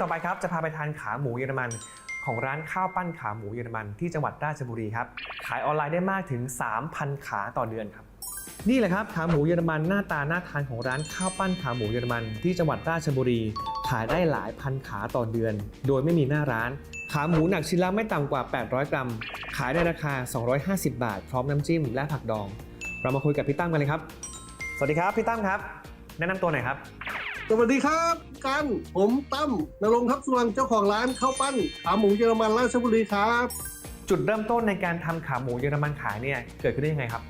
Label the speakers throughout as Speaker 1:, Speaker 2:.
Speaker 1: ต่อไปครับจะพาไปทานขาหมูเยอรมัน ของร้านข้าวปั้นขาหมูเยอรมันที่จังหวัดราชบุรีครับขายออนไลน์ได้มากถึง 3,000 ขาต่อเดือนครับนี่แหละครับขาหมูเยอรมันหน้าตาน่าทานของร้านข้าวปั้นขาหมูเยอรมันที่จังหวัดราชบุรี ขายได้หลายพันขาต่อเดือน โดยไม่มีหน้าร้าน ขาหมูหนักชิ้นละไม่ต่ำกว่า 800 กรัม ขายในราคา 250 บาท พร้อมน้ำจิ้มและผักดอง เรามาคุยกับพี่ตั้มกันเลยครับ สวัสดีครับพี่ตั้มครับ แนะนำตัวหน่อยครับ
Speaker 2: สวัสดีครับกันผมตั้มนรงค์ทัพสุวรรณเจ้าของร้านข้าวปั้นขาหมูเยอรมันราชบุรีครับ
Speaker 1: จุดเริ่มต้นในการทำขาหมูเยอรมันขายเนี่ยเกิดขึ้นได้ยังไงครับ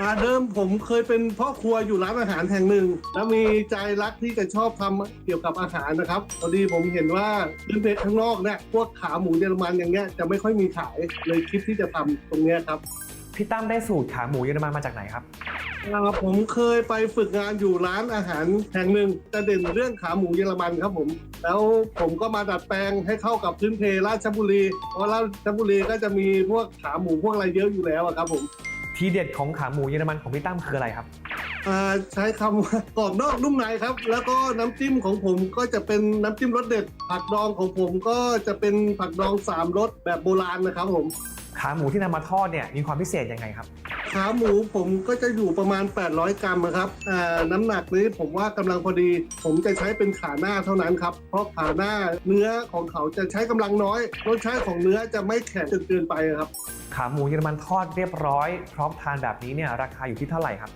Speaker 2: อ่าเดิมผมเคยเป็นพ่อครัวอยู่ร้านอาหารแห่งหนึ่ง แล้วมีใจรักที่จะชอบทำเกี่ยวกับอาหารนะครับพอดีผมเห็นว่าพื้นเพข้างนอกเนี่ยพวกขาหมูเยอรมันอย่างเงี้ยจะไม่ค่อยมีขายเลยคิดที่จะทำตรงเนี้ยครับ
Speaker 1: พี่ตั้มได้สูตรขาหมูเยอรมันมาจากไหนครับ
Speaker 2: อ่าผมเคยไปฝึกงานอยู่ร้านอาหารแห่งหนึ่งจะเด่นเรื่องขาหมูเยอรมันครับผม แล้วผมก็มาดัดแปลงให้เข้ากับพื้นเพราชบุรี เพราะราชบุรีก็จะมีพวกขาหมูพวกอะไรเยอะอยู่แล้วอะครับผม
Speaker 1: ทีเด็ดของขาหมูเยอรมันของพี่ตั้มคืออะไรครับ
Speaker 2: อ่าใช้คำว่ากรอบนอกนุ่มในครับ แล้วก็น้ำจิ้มของผมก็จะเป็นน้ำจิ้มรสเด็ด ผักดองของผมก็จะเป็นผักดองสามรสแบบโบราณนะครับผม
Speaker 1: ขาหมูที่นำมาทอดเนี่ยมีความพิเศษยังไงครับ
Speaker 2: ขาหมูผมก็จะอยู่ประมาณ 800 กรัมนะครับอ่าน้ำหนักนี้ผมว่ากำลังพอดี ผมจะใช้เป็นขาหน้าเท่านั้นครับ เพราะขาหน้าเนื้อของเขาจะใช้กำลังน้อยรสชาติของเนื้อจะไม่แข็งจนเกินไปครับ
Speaker 1: ขาหมูเยอรมันทอดเรียบร้อย พร้อมทานแบบนี้เนี่ยราคาอยู่ที่เท่าไหร่ครับ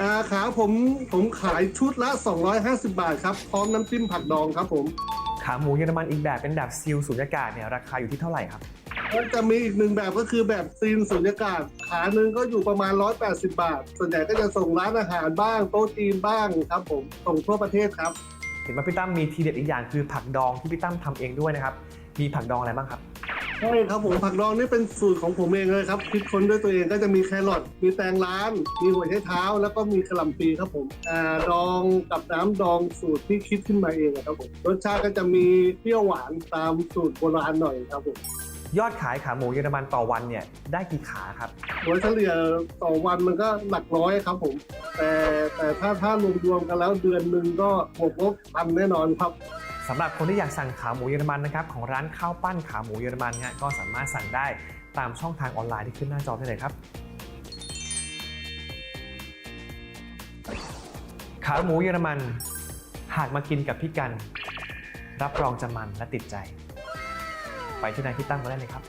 Speaker 2: อ่าขาผมผมขายชุดละ 250 บาทครับ พร้อมน้ำจิ้มผักดองครับผม
Speaker 1: ขาหมูเยอรมันอีกแบบเป็นแบบซิลสุญญากาศเนี่ยราคาอยู่ที่เท่าไหร่ครับ
Speaker 2: ก็จะมีอีกหนึ่งแบบก็คือแบบซีนสุญญากาศ ขาหนึ่งก็อยู่ประมาณ 180 บาท ส่วนใหญ่ก็จะส่งร้านอาหารบ้างโต๊ะจีนบ้างครับผมส่งทั่วประเทศครับ
Speaker 1: เห็นว่าพี่ตั้มมีทีเด็ดอีกอย่างคือผักดองที่พี่ตั้มทำเองด้วยนะครับ มีผักดองอะไรบ้างครับ
Speaker 2: ใช่ครับผมผักดองนี่เป็นสูตรของผมเองเลยครับคิดค้นด้วยตัวเองก็จะมีแครอทมีแตงร้าน มีหัวไชเท้า แล้วก็มีกระหล่ำปีครับผมอ่าดองกับน้ำดองสูตรที่คิดขึ้นมาเองอะครับผมรสชาติก็จะมีเปรี้ยวหวานตามสูตรโบราณหน่อยครับผม
Speaker 1: ยอดขายขาหมูเยอรมันต่อวันเนี่ยได้กี่ขาครับ
Speaker 2: โดยเฉลี่ยต่อวันมันก็หลักร้อยครับผม แต่แต่ถ้าถ้ารวมๆกันแล้วเดือนหนึ่งก็บวกลบพันแน่นอนครับ
Speaker 1: สำหรับคนที่อยากสั่งขาหมูเยอรมันนะครับของร้านข้าวปั้นขาหมูเยอรมันเนี่ยก็สามารถสั่งได้ตามช่องทางออนไลน์ที่ขึ้นหน้าจอได้เลยครับขาหมูเยอรมัน หากมากินกับพี่กัน รับรองจะมันและติดใจ ไปที่นายที่ตั้มก็ได้เลยครับ